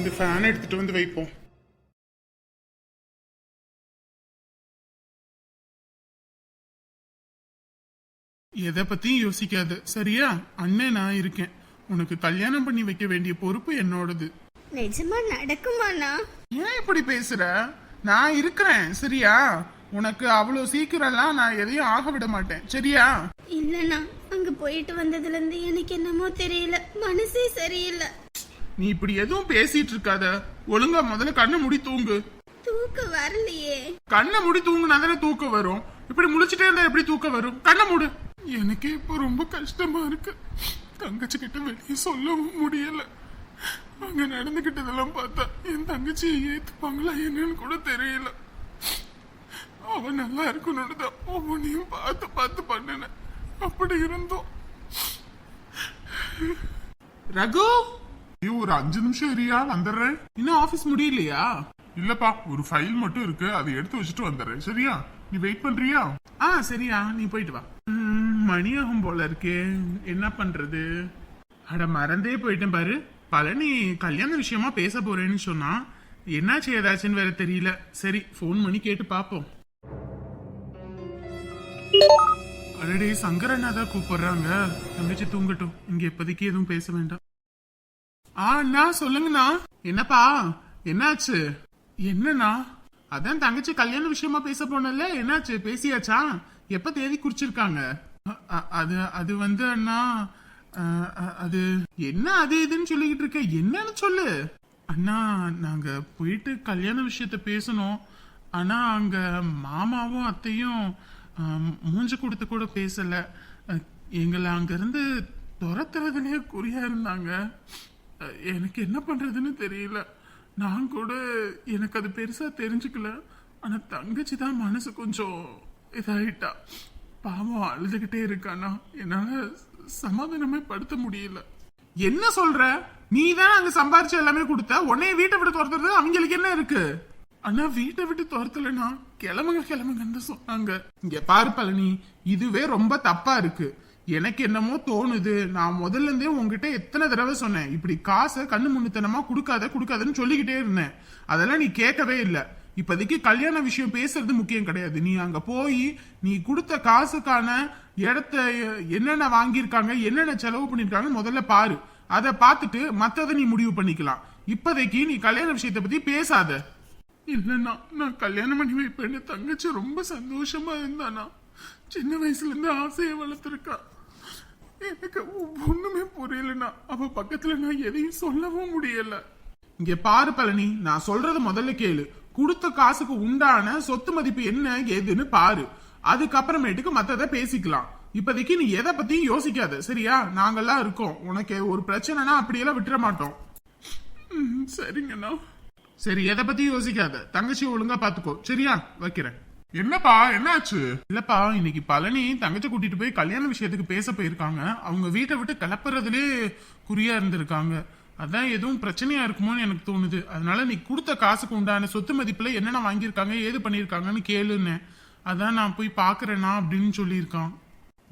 இந்த ஃபேன் எடுத்துட்டு வந்து வைப்போம். எதை பத்தியும் யோசிக்காத. சரியா? அண்ணன் நான் இருக்கேன். உனக்கு கல்யாணம் பண்ணி வைக்க வேண்டிய பொறுப்பு என்னோடது. நிஜமா நடக்குமாண்ணா? ஏன் இப்படி பேசுற? நான் இருக்கிறேன். சரியா? உனக்கு அவ்வளவு சீக்கிரம்லாம் நான் எதையும் ஆக விட மாட்டேன். சரியா? இல்லண்ணா அங்க போயிட்டு வந்ததுல இருந்து எனக்கு என்னமோ தெரியல. மனசே சரியில்லை. நீ இப்படி எதுவும் பேசிட்டு இருக்காத. ஒழுங்கா முதல்ல கண்ணை மூடி தூங்கு. தூக்கம் வரலையே. கண்ணை மூடி தூங்குனா தானே தூக்கம் வரும். இப்படி முழிச்சிட்டே இருந்தா எப்படி தூக்கம் வரும்? கண்ணை மூடு. எனக்கே இப்போ ரொம்ப கஷ்டமா இருக்கு. தங்கச்சி கிட்ட வெளியே சொல்லவும் முடியல. அங்க நடந்துகிட்டதெல்லாம் பார்த்தா என் தங்கச்சியை ஏத்துப்பாங்களா என்னன்னு கூட தெரியல. அவ நல்லா இருக்கணும்னு தான் ஒவ்வொன்றையும் பார்த்து பார்த்து பண்ணினேன். அப்படி இருந்தோம். ரகு! நீ ஒரு அஞ்சு நிமிஷம் இரியா வந்துடுறேன் இன்னும் ஆபீஸ் முடியலையா? இல்லப்பா ஒரு ஃபைல் மட்டும் இருக்கு. அதை எடுத்து வச்சுட்டு வந்துடுறேன் சரியா? நீ வெயிட் பண்றியா? ஆ சரியா. நீ போயிட்டு வா. ம், மணி ஆகும் போல இருக்கே. என்ன பண்றது? அட மறந்தே போயிட்டேன் பாரு. பழனி கல்யாண விஷயமா பேச போறேன்னு சொன்னா என்னாச்சு ஏதாச்சுன்னு வேற தெரியல. சரி ஃபோன் பண்ணி கேட்டு பாப்போம். அடடே சங்கரண்ணா தான் கூப்பிடுறாங்க. தங்கச்சி தூங்கட்டும். இங்க இப்போதைக்கு எதுவும் பேச வேண்டாம். ஆ அண்ணா சொல்லுங்கண்ணா. என்னப்பா? என்னாச்சு? என்னண்ணா? அதான் தங்கச்சி கல்யாண விஷயமா பேச போனல என்னாச்சு? பேசியாச்சா? எப்ப தேதி குறிச்சிருக்காங்க? அது அது வந்து அண்ணா அது என்ன அது இதுன்னு சொல்லிக்கிட்டு இருக்க? என்னன்னு சொல்லு. அண்ணா நாங்க போயிட்டு கல்யாண விஷயத்த பேசணும். ஆனா அங்க மாமாவும் அத்தையும் மூஞ்சு கொடுத்து கூட பேசல. எங்களை அங்கிருந்து துரத்துறதுலயே குறியா இருந்தாங்க. எனக்கு என்ன பண்றதுன்னு தெரியல. நான் கூட எனக்கு அது பெருசா தெரிஞ்சுக்கல. ஆனா தங்கச்சி தான் மனசு கொஞ்சம் இதாயிட்டா. பாவம் அழுதுகிட்டே இருக்கானா. என்னால சமாதானமே படுத்த முடியல. என்ன சொல்ற? நீ தான் அங்க சம்பாரிச்சு எல்லாமே கொடுத்த? உன்னைய வீட்டை விட்டு துரத்துறது அவங்களுக்கு என்ன இருக்கு? ஆனா வீட்டை விட்டு துரத்தலனா கிளம்புங்க கிளம்புங்கன்னு சொன்னாங்க. இங்க பாரு பழனி இதுவே ரொம்ப தப்பா இருக்கு. எனக்கு என்னமோ தோணுது. நான் முதல்ல இருந்தே உங்ககிட்ட எத்தனை தடவை சொன்னேன். இப்படி காசை கண்ணு முன்னுத்தனமா கொடுக்காத கொடுக்காதன்னு சொல்லிக்கிட்டே இருந்தேன். அதெல்லாம் நீ கேட்கவே இல்லை. இப்போதைக்கு கல்யாண விஷயம் பேசுறது முக்கியம் கிடையாது. நீ அங்க போய் நீ கொடுத்த காசுக்கான இடத்த என்னென்ன வாங்கியிருக்காங்க என்னென்ன செலவு பண்ணியிருக்காங்க முதல்ல பாரு. அதை பார்த்துட்டு மற்றதை நீ முடிவு பண்ணிக்கலாம். இப்போதைக்கு நீ கல்யாண விஷயத்தை பத்தி பேசாத. இல்லைண்ணா நான் கல்யாணம் பண்ணி வைப்பேன்னு தங்கச்சி ரொம்ப சந்தோஷமா இருந்தானா. சின்ன வயசுல இருந்து ஆசையை வளர்த்துருக்கா. எனக்கு ஒண்ணுமே புரியலண்ணா. அவ பக்கத்துல நான் எதையும் சொல்லவும் முடியல. இங்க பாரு பழனி நான் சொல்றது முதல்ல கேளு. கொடுத்த காசுக்கு உண்டான சொத்து மதிப்பு என்ன ஏதுன்னு பாரு. அதுக்கப்புறமேட்டுக்கு மத்தத பேசிக்கலாம். இப்போதைக்கு நீ எதை பத்தியும் யோசிக்காத சரியா? நாங்கெல்லாம் இருக்கோம். உனக்கு ஒரு பிரச்சனைனா அப்படியெல்லாம் விட்டுற மாட்டோம். ம், சரிங்கண்ணா. சரி எதை பத்தியும் யோசிக்காத. தங்கச்சி ஒழுங்கா பாத்துக்கோ சரியா? வைக்கிறேன். என்னப்பா என்னாச்சு? இல்லப்பா இன்னைக்கு பழனி தங்கச்சி கூட்டிட்டு போய் கல்யாண விஷயத்துக்கு பேச போயிருக்காங்க. அவங்க வீட்டை விட்டு கிளப்புறதுலே குறியா இருந்திருக்காங்க. அதான் எதுவும் பிரச்சனையா இருக்குமோன்னு எனக்கு தோணுது. அதனால நீ கொடுத்த காசுக்கு உண்டான சொத்து மதிப்புல என்னென்ன வாங்கியிருக்காங்க ஏது பண்ணியிருக்காங்கன்னு கேளுன்னு. அதான் நான் போய் பாக்குறேனா அப்படின்னு சொல்லியிருக்கான்.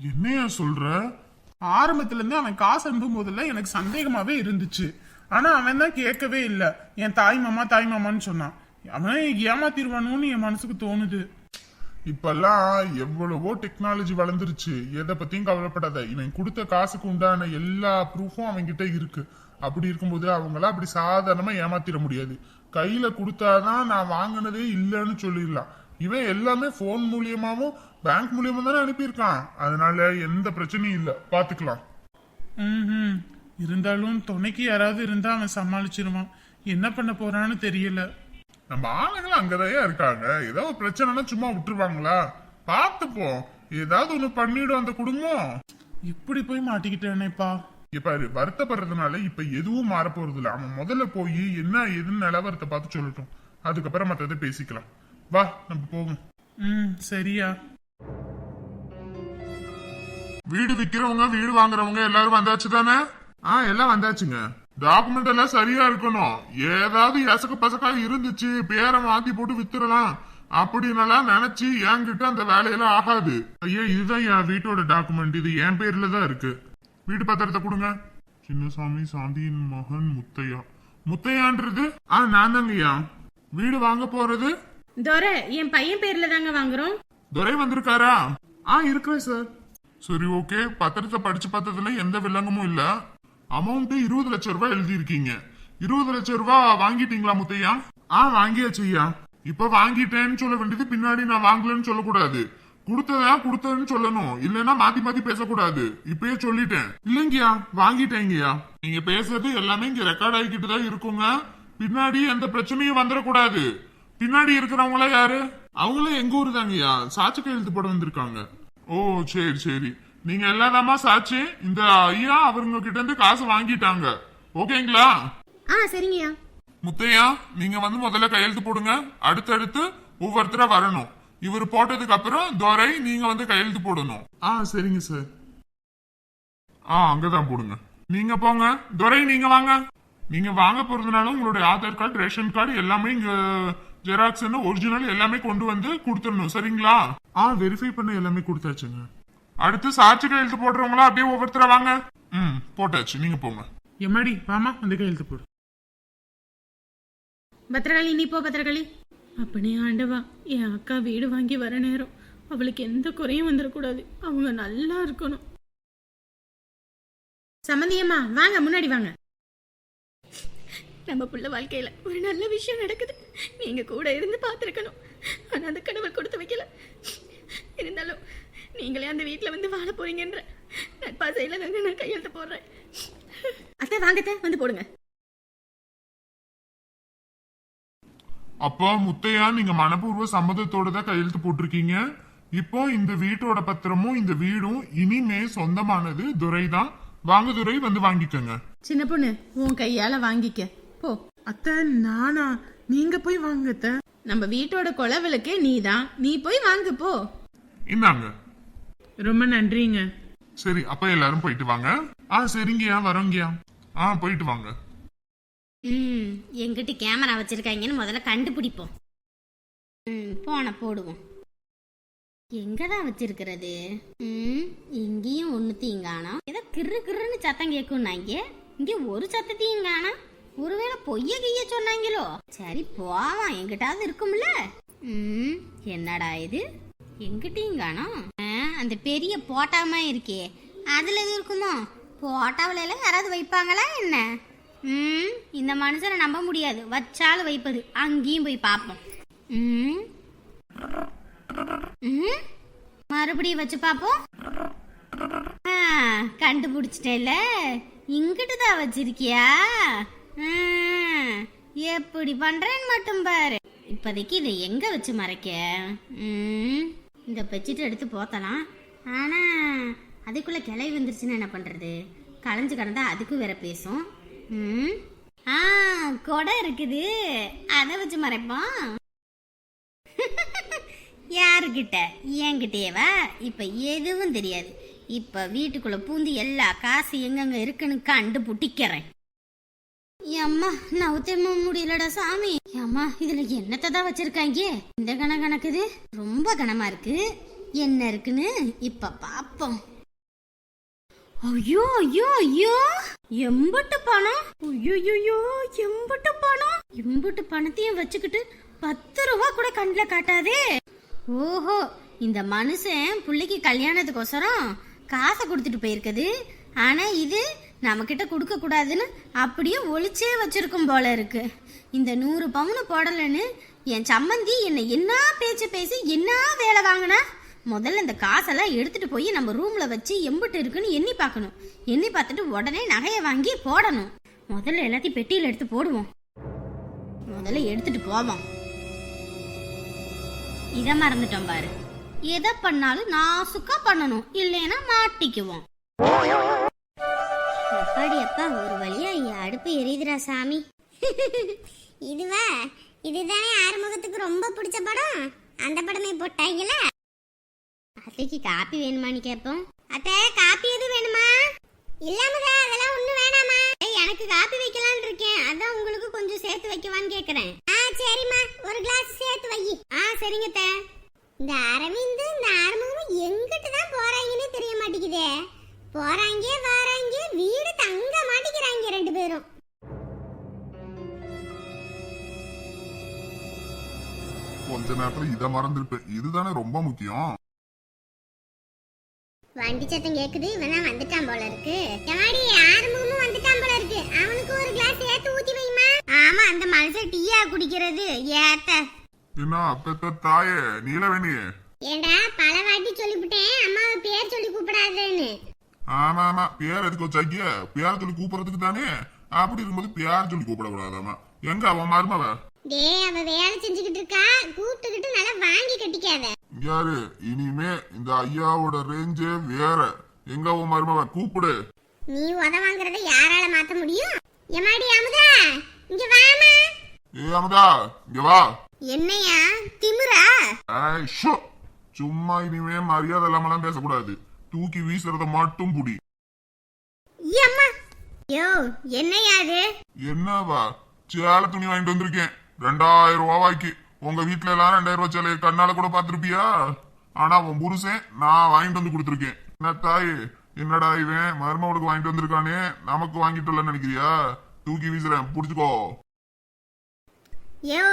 என்னையா சொல்ற? ஆரம்பத்துல இருந்து அவன் காசு அனுப்பும் போதெல்லாம் எனக்கு சந்தேகமாவே இருந்துச்சு. ஆனா அவன் தான் கேட்கவே இல்ல. என் தாய் மாமா தாய் மாமான்னு சொன்னான். அவன் ஏமாத்திருவானோன்னு என் மனசுக்கு தோணுது. இப்பெல்லாம் எவ்வளவோ டெக்னாலஜி வளர்ந்துருச்சு. எதை பத்தியும் கவலைப்படாத. இவன் கொடுத்த காசுக்கு உண்டான எல்லா ப்ரூஃபும் அவன்கிட்ட இருக்கு. அப்படி இருக்கும்போது அவங்கள அப்படி சாதாரணமா ஏமாத்திட முடியாது. கையில கொடுத்தாதான் நான் வாங்கினதே இல்லைன்னு சொல்லிடலாம். இவன் எல்லாமே போன் மூலியமாவும் பேங்க் மூலியமா தானே அனுப்பியிருக்கான். அதனால எந்த பிரச்சனையும் இல்லை. பாத்துக்கலாம் ம் இருந்தாலும் துணைக்கு யாராவது இருந்தா அவன் சமாளிச்சிருவான். என்ன பண்ண போறான்னு தெரியல. நம்ம ஆளுங்களும் அங்கதான் இருக்காங்க. ஏதாவது பிரச்சனைனா சும்மா விட்டுருவாங்களா? பார்த்துப்போம். ஏதாவது ஒண்ணு பண்ணிடும் அந்த குடும்பம். இப்படி போய் மாட்டிக்கிட்டேனேப்பா. பாரு வருத்தப்படுறதுனால இப்ப எதுவும் மாற போறது இல்ல அவன் முதல்ல போய் என்ன ஏதுன்னு நிலவரத்தை பார்த்து சொல்லட்டும். அதுக்கப்புறம் மத்ததை பேசிக்கலாம். வா நம்ம போவோம். ம் சரியா. வீடு விக்கிறவங்க வீடு வாங்குறவங்க எல்லாரும் வந்தாச்சு தானே? ஆ எல்லாம் வந்தாச்சுங்க. டாக்குமெண்ட் எல்லாம் சரியா இருக்கணும். ஏதாவது எசக்க பசக்கா இருந்துச்சு பேரை மாத்தி போட்டு வித்துறலாம் அப்படின்னலாம் நினைச்சு என்கிட்ட அந்த வேலையெல்லாம் ஆகாது. ஐயா இதுதான் என் வீட்டோட டாக்குமெண்ட் இது என் பேர்ல தான் இருக்கு. வீட்டு பத்திரத்தை கொடுங்க. சின்னசாமி சாந்தியின் மகன் முத்தையா. முத்தையான்றது? ஆ நான் தாங்கய்யா வீடு வாங்க போறது? துரை என் பையன் பேர்ல தாங்க வாங்குறோம். துரை வந்திருக்காரா? ஆ இருக்கிறேன் சார். சரி ஓகே. பத்திரத்தை படிச்சு பார்த்ததுல எந்த வில்லங்கமும் இல்ல. அமௌண்ட் இருபது லட்சம் ரூபாய் எழுதியிருக்கீங்க. இருபது லட்சம் ரூபாய் வாங்கிட்டீங்களா முத்தையா? ஆ வாங்கியாச்சு ஐயா. இப்ப வாங்கிட்டேன்னு சொல்ல வேண்டியது பின்னாடி நான் வாங்கலன்னு சொல்லக்கூடாது. கொடுத்ததா கொடுத்ததுன்னு சொல்லணும். இல்லைன்னா மாத்தி மாத்தி பேசக்கூடாது. இப்பயே சொல்லிட்டேன். இல்லைங்கய்யா வாங்கிட்டேங்கய்யா. நீங்க பேசுறது எல்லாமே இங்க ரெக்கார்ட் ஆகிக்கிட்டு தான் இருக்குங்க. பின்னாடி எந்த பிரச்சனையும் வந்துடக்கூடாது. பின்னாடி இருக்கிறவங்கள யாரு? அவங்களும் எங்க ஊரு தாங்கய்யா சாட்சி கையெழுத்து போட வந்திருக்காங்க. ஓ சரி சரி. நீங்க எல்லாதாமா சாட்சி. இந்த ஐயா அவருங்க கிட்ட இருந்து காசு வாங்கிட்டாங்க. ஓகேங்களா? ஆ சரிங்கய்யா. முத்தையா நீங்க வந்து முதல்ல கையெழுத்து போடுங்க. அடுத்தடுத்து ஒவ்வொருத்தரா வரணும். இவர் போட்டதுக்கு அப்புறம் துரை நீங்க வந்து கையெழுத்து போடணும். ஆ சரிங்க சார் ஆ அங்கதான் போடுங்க. நீங்க போங்க. துரை நீங்க வாங்க. நீங்க வாங்க போறதுனால உங்களுடைய ஆதார் கார்டு ரேஷன் கார்டு எல்லாமே இங்க ஜெராக்ஸ் ஒரிஜினல் எல்லாமே கொண்டு வந்து கொடுத்துடணும். சரிங்களா? ஆ வெரிஃபை பண்ண எல்லாமே கொடுத்தாச்சுங்க. அடுத்து சாட்சி கையெழுத்து போடுறவங்களா அப்படியே ஒவ்வொருத்தரா வாங்க. ம் போட்டாச்சு. நீங்க போங்க. எம்மாடி வாமா வந்து கையெழுத்து போடு. பத்திரகாளி நீ போ பத்திரகாளி. அப்பனே ஆண்டவா என் அக்கா வீடு வாங்கி வர நேரம் அவளுக்கு எந்த குறையும் வந்துடக்கூடாது அவங்க நல்லா இருக்கணும். சம்மந்தியம்மா வாங்க முன்னாடி வாங்க. நம்ம புள்ள வாழ்க்கையில ஒரு நல்ல விஷயம் நடக்குது. நீங்க கூட இருந்து பார்த்துருக்கணும். ஆனா அந்த கடவுள் கொடுத்து வைக்கல. இருந்தாலும் நீங்களே அந்த வீட்ல வந்து வாழ போறீங்கன்ற. நட்பாசையில தாங்க நான் கையெழுத்து போடுறேன். அத்தை வாங்கத்த வந்து போடுங்க. அப்போ முத்தையா நீங்க மனப்பூர்வ சம்மதத்தோட தான் கையெழுத்து போட்டிருக்கீங்க. இப்போ இந்த வீட்டோட பத்திரமும் இந்த வீடும் இனிமே சொந்தமானது துரை தான். வாங்க துரை வந்து வாங்கிக்கோங்க. சின்ன பொண்ணு உன் கையால வாங்கிக்க. போ. அத்தை நானா? நீங்க போய் வாங்க அத்தை. நம்ம வீட்டோட கொலவிளக்கே நீ தான் நீ போய் வாங்கு போ. இந்தாங்க. ரொம்ப நன்றிங்க. சரி அப்ப எல்லாரும் போயிட்டு வாங்க. ஆ சரிங்கய்யா வரோங்கய்யா. ஆ போயிட்டு வாங்க. ம் எங்கிட்ட கேமரா வச்சிருக்காங்கன்னு முதல்ல கண்டுபிடிப்போம். ம் போன போடுவோம். எங்க தான் வச்சிருக்கிறது? ம் இங்கேயும் ஒன்றுத்தையும் காணோம். ஏதோ கிறு கிறுன்னு சத்தம் கேட்கும்னாங்க இங்கே ஒரு சத்தத்தையும் காணோம். ஒருவேளை பொய்ய கிய்ய சொன்னாங்களோ? சரி போவான் எங்கிட்டாவது இருக்கும்ல. ம் என்னடா இது? எங்கிட்டையும் காணோம். அந்த பெரிய போட்டாமா இருக்கே. அதில் எது இருக்குமோ? போட்டாவிலலாம் யாராவது வைப்பாங்களா என்ன? ம் இந்த மனுஷனை நம்ப முடியாது. வச்சாலும் வைப்பது. அங்கேயும் போய் பார்ப்போம். ம். ம். மறுபடியும் வச்சு பார்ப்போம். ஆ கண்டுபிடிச்சிட்டேல இங்கிட்டு தான் வச்சிருக்கியா எப்படி பண்றேன்னு மட்டும் பாரு. இப்போதைக்கு இதை எங்க வச்சு மறைக்க? ம். இந்த பெட்ஷீட் எடுத்து போத்தலாம். ஆனால் அதுக்குள்ளே கிளை வந்துருச்சுன்னு என்ன பண்ணுறது களைஞ்சு கிடந்தா அதுக்கும் வேற பேசும். ம். ஆ கொடை இருக்குது. அதை வச்சு மறைப்போம். யாருக்கிட்ட என்கிட்டயேவா? இப்போ எதுவும் தெரியாது. இப்போ வீட்டுக்குள்ளே பூந்து எல்லா காசு எங்கெங்கே இருக்குன்னு கண்டு புட்டிக்கிறேன் அம்மா நவுத்தேம முடியலடா சாமி. அம்மா இதுல என்னத்தை தான் வச்சிருக்காங்க இந்த கண கணக்குது. ரொம்ப கனமா இருக்கு. என்ன இருக்குன்னு இப்ப பாப்போம். ஐயோ ஐயோ ஐயோ. எம்பட்டு பணம். ஐயோ எம்பட்டு பணம். எம்பட்டு பணத்தையும் வச்சுக்கிட்டு பத்து ரூபா கூட கண்ணில் காட்டாதே. ஓஹோ இந்த மனுஷன் பிள்ளைக்கு கல்யாணத்துக்கோசரம் காசை கொடுத்துட்டு போயிருக்குது. ஆனா இது நம்மக்கிட்ட கொடுக்க கூடாதுன்னு அப்படியே ஒழிச்சே வச்சிருக்கும் போல இருக்கு. இந்த நூறு பவுனு போடலன்னு என் சம்மந்தி என்னை என்ன பேச்சு பேசி என்ன வேலை வாங்கினா? முதல்ல இந்த காசெல்லாம் எடுத்துட்டு போய் நம்ம ரூம்ல வச்சு எம்பிட்டு இருக்குன்னு எண்ணி பார்க்கணும். எண்ணி பார்த்துட்டு உடனே நகையை வாங்கி போடணும். முதல்ல எல்லாத்தையும் பெட்டியில் எடுத்து போடுவோம். முதல்ல எடுத்துட்டு போவோம். இத மறந்துட்டோம் பாரு. எதை பண்ணாலும் நாசுக்கா பண்ணணும். இல்லைன்னா மாட்டிக்குவோம். அப்பாடி அப்பா ஒரு வழியா அடுப்பு எரியுதுடா சாமி. இதுவா? இதுதானே ஆறுமுகத்துக்கு ரொம்ப பிடிச்ச படம்? அந்த படமே போட்டாங்களா அத்தைக்கு காப்பி வேணுமான்னு கேட்போம். அத்தை காப்பி எது வேணுமா? இல்லாமதா அதெல்லாம் ஒண்ணும் வேணாமா? எனக்கு காப்பி வைக்கலாம்னு இருக்கேன். அதான் உங்களுக்கு கொஞ்சம் சேர்த்து வைக்கவான்னு கேக்குறேன் ஆ சரிம்மா. ஒரு கிளாஸ் சேர்த்து வை. ஆ சரிங்க இந்த அரவிந்து இந்த ஆறுமுகமும் எங்கிட்டு தான் போறாங்கன்னு தெரிய மாட்டேங்குதே. போறாங்க வராங்க வீடு தங்க மாட்டிக்கிறாங்க ரெண்டு பேரும். கொஞ்ச நேரத்துல இத மறந்துருப்பேன். இதுதானே ரொம்ப முக்கியம். வண்டி சத்தம் கேக்குது. இவன் வந்துட்டான் போல இருக்கு. எவாடி ஆரம்பமும் வந்துட்டான் போல இருக்கு. அவனுக்கு ஒரு கிளாஸ் ஏத்து ஊத்தி வைமா ஆமா அந்த மனுஷன் டீயா குடிக்கிறது. ஏத்த. என்ன அப்பத்த தாயே நீலவேணி ஏண்டா பல வாட்டி சொல்லிவிட்டேன் அம்மாவை பேர் சொல்லி கூப்பிடாதேன்னு. ஆமா ஆமா. பேர் எதுக்கு வச்சாக்கிய. பேர் சொல்லி கூப்பிடுறதுக்கு தானே? அப்படி இருக்கும்போது பேர் சொல்லி கூப்பிடக்கூடாதாமா? எங்க அவன் மருமவ? டேய் அவ வேலை செஞ்சுக்கிட்டு இருக்கா. கூப்பிட்டுக்கிட்டு நல்லா வாங்கி கட்டிக்காத. யாரு? இனிமே இந்த ஐயாவோட ரேஞ்சே வேற. எங்க மருமவ? கூப்பிடு. நீ உத வாங்குறத யாரால மாத்த முடியும்? எம்மாடி அமுதா? இங்க வாமா ஏ அமுதா இங்க வா. என்னையா? ஏய், ஷோ. சும்மா இனிமே மரியாதை இல்லாமலாம் பேசக்கூடாது. தூக்கி வீசுறத மட்டும் புடி யோ என்னையா அது? என்னவா? சேல துணி வாங்கிட்டு வந்திருக்கேன். ரெண்டாயிரம் ரூபாய்க்கு. உங்க வீட்ல எல்லாம் ரெண்டாயிரம் ரூபாய் சேலையை கண்ணால கூட பாத்திருப்பியா ஆனா உன் புருஷன் நான் வாங்கிட்டு வந்து கொடுத்துருக்கேன். என்ன தாய்? என்னடா இவன்? மருமகளுக்கு வாங்கிட்டு வந்திருக்கானே? நமக்கு வாங்கிட்டு நினைக்கிறியா? தூக்கி வீசுறேன். புடிச்சுக்கோ. யோ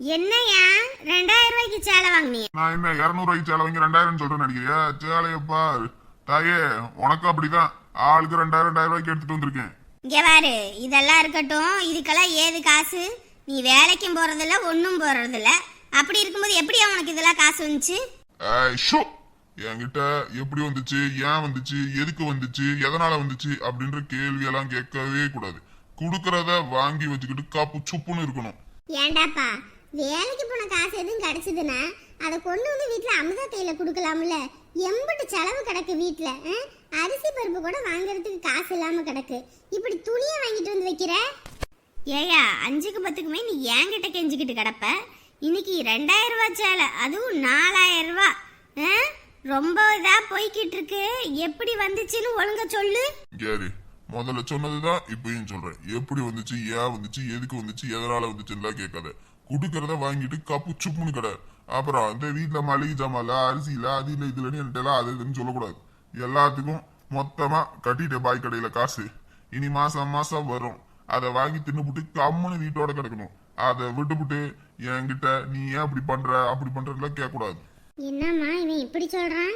என்னையா? ரெண்டாயிரம் ரூபாய்க்கு சேலை வாங்கினிய நான் என்ன இருநூறு ரூபாய்க்கு சேலை வாங்கி ரெண்டாயிரம் சொல்றேன் நினைக்கிறியா? சேலைய பார். தாயே உனக்கும் அப்படிதான். ஆளுக்கு ரெண்டாயிரம் ரெண்டாயிரம் ரூபாய்க்கு எடுத்துட்டு வந்திருக்கேன். இங்க பாரு இதெல்லாம் இருக்கட்டும். இதுக்கெல்லாம் ஏது காசு? நீ வேலைக்கும் போறதில்ல ஒன்றும் போறதில்ல. அப்படி இருக்கும்போது எப்படி உனக்கு இதெல்லாம் காசு வந்துச்சு? ஷோ! என்கிட்ட எப்படி வந்துச்சு ஏன் வந்துச்சு எதுக்கு வந்துச்சு எதனால வந்துச்சு அப்படின்ற கேள்வி எல்லாம் கேட்கவே கூடாது. குடுக்கறத வாங்கி வச்சுக்கிட்டு காப்பு சுப்புன்னு இருக்கணும். ஏண்டாப்பா வேலைக்கு போன காசு எதுவும் கிடைச்சதுன்னா அதை கொண்டு வந்து வீட்டில் அமுதா கையில் கொடுக்கலாம்ல. எம்பிட்டு செலவு கிடக்கு வீட்டில் அரிசி பருப்பு கூட வாங்குறதுக்கு காசு இல்லாமல் கிடக்கு. இப்படி துணியை வாங்கிட்டு வந்து வைக்கிற? ஏயா அஞ்சுக்கு பத்துக்குமே நீ என்கிட்ட கெஞ்சிக்கிட்டு கிடப்ப. இன்னைக்கு ரெண்டாயிரம் ரூபா சேலை அதுவும் நாலாயிரம் ரூபாய் ரொம்ப இதா போய்கிட்டு இருக்கு. எப்படி வந்துச்சுன்னு ஒழுங்க சொல்லு. கேரி முதல்ல சொன்னதுதான் இப்பயும் சொல்றேன். எப்படி வந்துச்சு ஏன் வந்துச்சு எதுக்கு வந்துச்சு எதனால வந்துச்சுன்னு கேட்காத. குடுக்கறத வாங்கிட்டு கப்பு சுப்புன்னு கடை. அப்புறம் அந்த வீட்ல மளிகை ஜாமான்ல அரிசி இல்ல அது இல்ல இதுல எல்லாம் அது இதுன்னு சொல்லக்கூடாது. எல்லாத்துக்கும் மொத்தமா கட்டிட்டேன் பாய் கடையில காசு. இனி மாசம் மாசம் வரும். அதை வாங்கி தின்னுபுட்டு கம்முன்னு வீட்டோட கிடக்கணும். அதை விட்டுப்புட்டு என்கிட்ட நீ ஏன் அப்படி பண்ற அப்படி பண்றதுலாம் கேட்கக்கூடாது. என்னம்மா இவன் இப்படி சொல்றான்?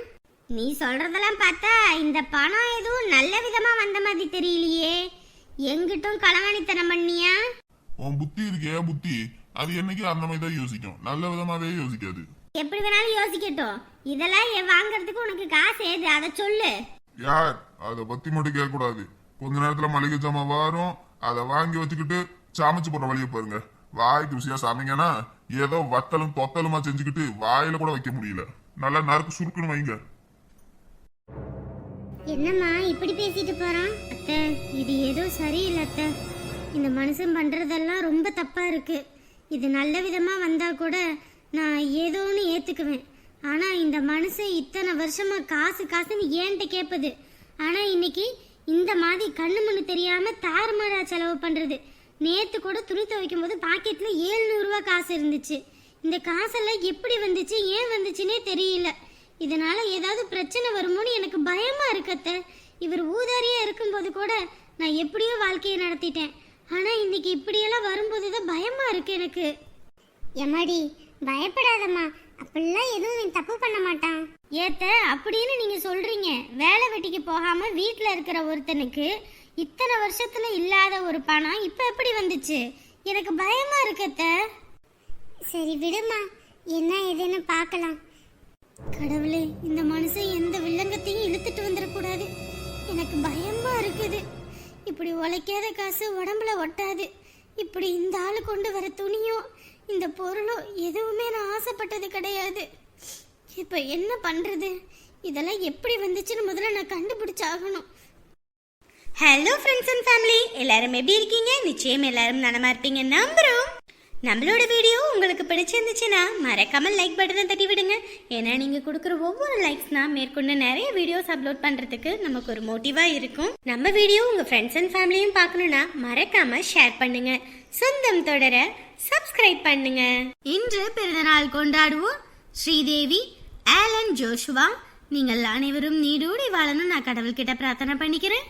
நீ சொல்றதெல்லாம் பார்த்தா இந்த பணம் எதுவும் நல்ல விதமா வந்த மாதிரி தெரியலையே. எங்கிட்டும் களவாணித்தனம் பண்ணியா? உன் புத்தி இருக்கே புத்தி? அது என்னைக்கு அந்த மாதிரி தான் யோசிக்கும். நல்ல விதமாவே யோசிக்காது. எப்படி வேணாலும் யோசிக்கட்டும். இதெல்லாம் வாங்குறதுக்கு உனக்கு காசு ஏது? அதை சொல்லு. யார்? அத பத்தி மட்டும் கேட்க கூடாது கொஞ்ச நேரத்துல மளிகை ஜாமான் வரும். அதை வாங்கி வச்சுக்கிட்டு சமைச்சு போடுற வழியை பாருங்க. வாய்க்கு ருசியா சமைங்கன்னா ஏதோ வத்தலும் தொத்தலுமா செஞ்சுக்கிட்டு வாயில கூட வைக்க முடியல. நல்லா நறுக்கு சுருக்குன்னு வைங்க. என்னம்மா இப்படி பேசிட்டு போறான்? அத்தை இது ஏதோ சரியில்லை அத்தை. இந்த மனுஷன் பண்றதெல்லாம் ரொம்ப தப்பா இருக்கு. இது நல்ல விதமாக வந்தால் கூட நான் ஏதோன்னு ஏற்றுக்குவேன் ஆனால் இந்த மனுஷன் இத்தனை வருஷமாக காசு காசுன்னு ஏன்ட்ட கேட்பது ஆனால் இன்னைக்கு இந்த மாதிரி கண்ணு மண்ணு தெரியாமல் தாறுமாறா செலவு பண்ணுறது நேற்று கூட துணி துவைக்கும் போது பாக்கெட்டில் ஏழ்நூறுரூவா காசு இருந்துச்சு. இந்த காசெல்லாம் எப்படி வந்துச்சு ஏன் வந்துச்சுன்னே தெரியல. இதனால் ஏதாவது பிரச்சனை வருமோன்னு எனக்கு பயமாக இருக்கத்த இவர் ஊதாரியாக இருக்கும்போது கூட நான் எப்படியோ வாழ்க்கையை நடத்திட்டேன். ஆனா இன்னைக்கு இப்படியெல்லாம் வரும்போது தான் பயமா இருக்கு எனக்கு. எம்மாடி பயப்படாதம்மா. அப்படிலாம் எதுவும் தப்பு பண்ண மாட்டான். ஏத்த அப்படின்னு நீங்க சொல்றீங்க. வேலை வெட்டிக்கு போகாம வீட்ல இருக்கிற ஒருத்தனுக்கு இத்தனை வருஷத்துல இல்லாத ஒரு பணம் இப்ப எப்படி வந்துச்சு? எனக்கு பயமா இருக்கு அத்தை. சரி விடுமா என்ன ஏதுன்னு பார்க்கலாம். கடவுளே இந்த மனுஷன் எந்த வில்லங்கத்தையும் இழுத்துட்டு வந்துடக்கூடாது. எனக்கு பயமா இருக்குது. இப்படி உழைக்காத காசு உடம்புல ஒட்டாது. இப்படி இந்த ஆள் கொண்டு வர துணியும் இந்த பொருளும் எதுவுமே நான் ஆசைப்பட்டது கிடையாது. இப்போ என்ன பண்றது? இதெல்லாம் எப்படி வந்துச்சுன்னு முதல்ல நான் கண்டுபிடிச்சாகணும். ஹலோ ஃப்ரெண்ட்ஸ் அண்ட் ஃபேமிலி எல்லாரும் எப்படி இருக்கீங்க? நிச்சயம் எல்லாரும் நலமா இருப்பீங்க நம்புறோம். நம்மளோட வீடியோ உங்களுக்கு பிடிச்சிருந்துச்சுன்னா மறக்காமல் லைக் பட்டனை தட்டி விடுங்க. ஏன்னா நீங்கள் கொடுக்குற ஒவ்வொரு லைக்ஸ்னா மேற்கொண்டு நிறைய வீடியோஸ் அப்லோட் பண்ணுறதுக்கு நமக்கு ஒரு மோட்டிவாக இருக்கும். நம்ம வீடியோ உங்கள் ஃப்ரெண்ட்ஸ் அண்ட் ஃபேமிலியும் பார்க்கணும்னா மறக்காமல் ஷேர் பண்ணுங்க. சொந்தம் தொடர சப்ஸ்கிரைப் பண்ணுங்க. இன்று பிறந்தநாள் கொண்டாடுவோம். Sridevi Alan Joshua. நீங்கள் அனைவரும் நீடூடி வாழணும் நான் கடவுள்கிட்ட பிரார்த்தனை பண்ணிக்கிறேன்.